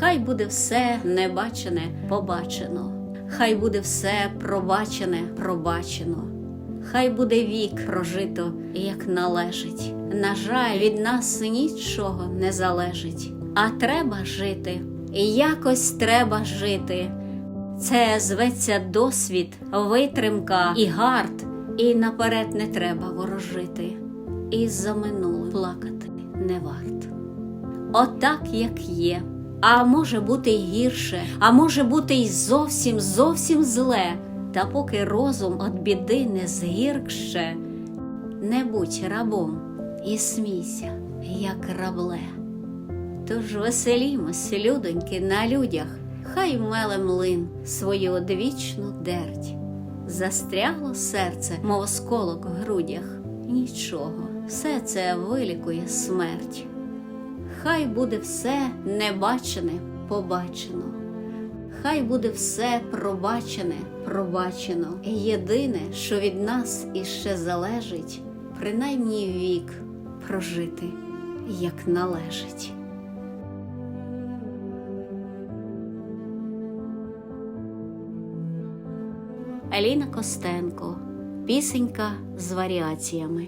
Хай буде все небачене побачено, хай буде все пробачене пробачено, хай буде вік прожито, як належить. На жаль, від нас нічого не залежить, а треба жити, і якось треба жити. Це зветься досвід, витримка і гард, і наперед не треба ворожити, і за минуле плакати не варт. Отак, як є. А може бути й гірше, а може бути й зовсім зовсім зле. Та поки розум від біди не згіркше, не будь рабом і смійся, як рабле. Тож веселімось, людоньки, на людях, хай меле млин свою одвічну дерть. Застрягло серце, мов осколок в грудях. Нічого, все це вилікує смерть. Хай буде все небачене побачено, хай буде все пробачене пробачено. Єдине, що від нас іще залежить, принаймні вік прожити, як належить. Аліна Костенко, пісенька з варіаціями.